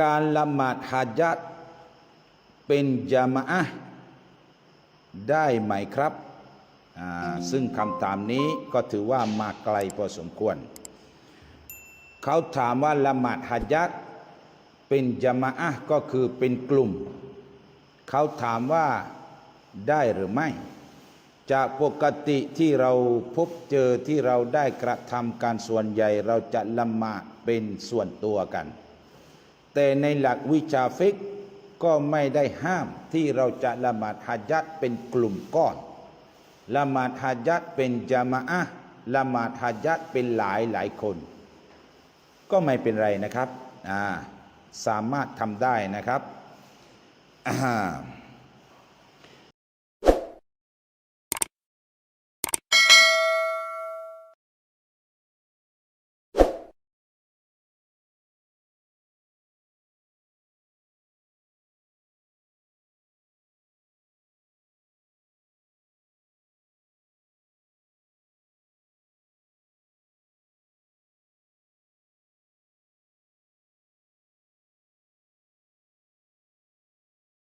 การละหมาดฮาจัดเป็นจามะอะได้ไหมครับ ซึ่งคำถามนี้ก็ถือว่ามาไกลพอสมควร เขาถามว่าละหมาดฮาจัดเป็นจามะอะก็คือเป็นกลุ่ม เขาถามว่าได้หรือไม่ จากปกติที่เราพบเจอที่เราได้กระทำการส่วนใหญ่ เราจะละหมาดเป็นส่วนตัวกัน แต่ในหลักวิชาฟิกก็ไม่ได้ห้ามที่เราจะละหมาดฮัจัดเป็นกลุ่มก้อนละหมาดฮัจัดเป็นจามะอะละหมาดฮัจัดเป็นหลายหลายคน ก็ไม่เป็นไรนะครับอ่าสามารถทำได้นะครับอ่า